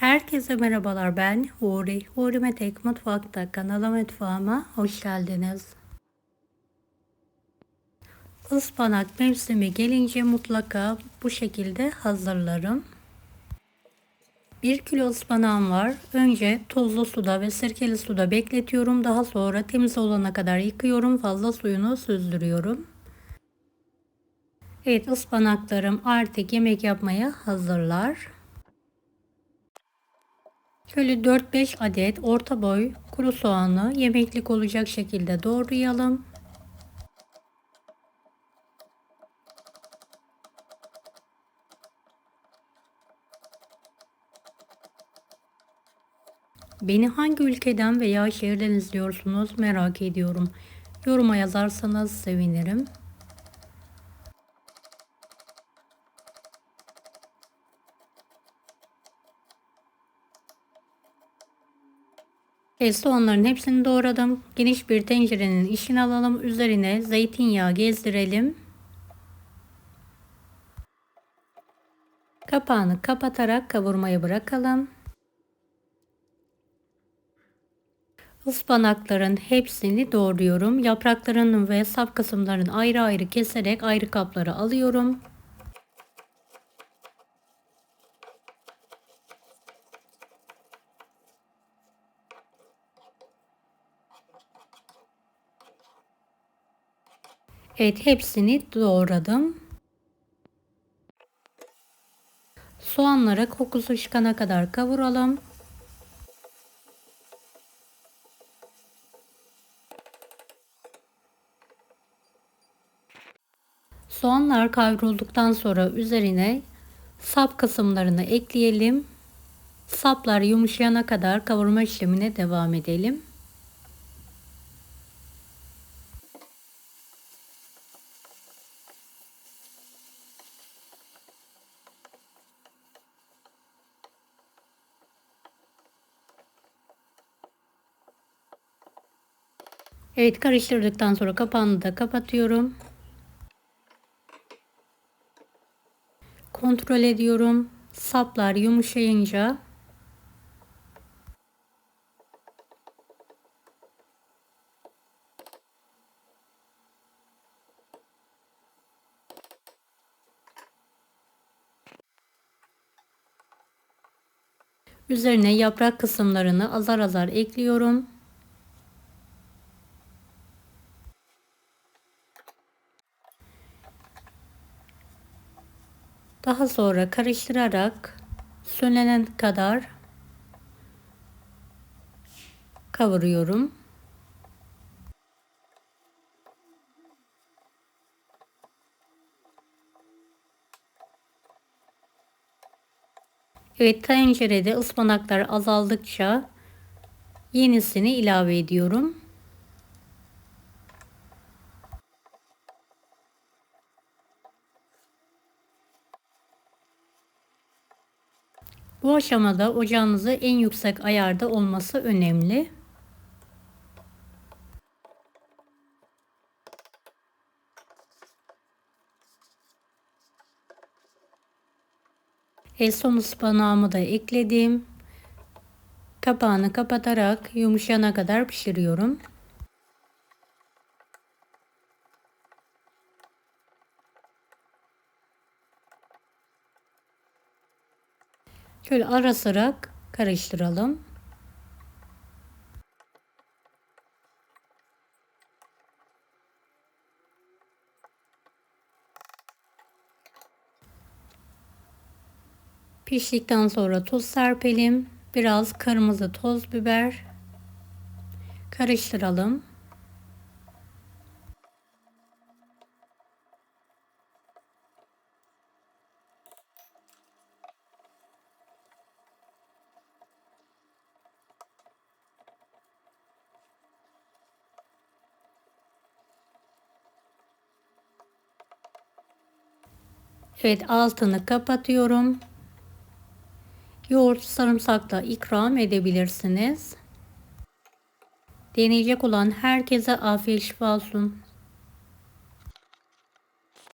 Herkese merhabalar ben Huri. Huri Metek Mutfak'ta kanala mutfağıma hoş geldiniz. Ispanak mevsimi gelince mutlaka bu şekilde hazırlarım. 1 kilo ıspanağım var. Önce tuzlu suda ve sirkeli suda bekletiyorum. Daha sonra temiz olana kadar yıkıyorum. Fazla suyunu süzdürüyorum. Evet ıspanaklarım artık yemek yapmaya hazırlar. Şöyle 4-5 adet orta boy kuru soğanı yemeklik olacak şekilde doğrayalım. Beni hangi ülkeden veya şehirden izliyorsunuz merak ediyorum. Yoruma yazarsanız sevinirim. Evet soğanların hepsini doğradım. Geniş bir tencerenin içine alalım. Üzerine zeytinyağı gezdirelim. Kapağını kapatarak kavurmayı bırakalım. Ispanakların hepsini doğruyorum. Yapraklarının ve sap kısımlarını ayrı ayrı keserek ayrı kaplara alıyorum. Evet hepsini doğradım. Soğanlara kokusu çıkana kadar kavuralım. Soğanlar kavrulduktan sonra üzerine sap kısımlarını ekleyelim. Saplar yumuşayana kadar kavurma işlemine devam edelim. Evet karıştırdıktan sonra kapağını da kapatıyorum. Kontrol ediyorum. Saplar yumuşayınca Üzerine yaprak kısımlarını azar azar ekliyorum. Daha sonra karıştırarak sönene kadar kavuruyorum. Evet tencerede ıspanaklar azaldıkça yenisini ilave ediyorum. Bu aşamada ocağınızı en yüksek ayarda olması önemli. El son ıspanağımı da ekledim. Kapağını kapatarak yumuşayana kadar pişiriyorum. Şöyle ara sıra karıştıralım. Piştikten sonra tuz serpelim. Biraz kırmızı toz biber. Karıştıralım. Evet altını kapatıyorum. Yoğurt sarımsakla ikram edebilirsiniz. Deneyecek olan herkese afiyet olsun.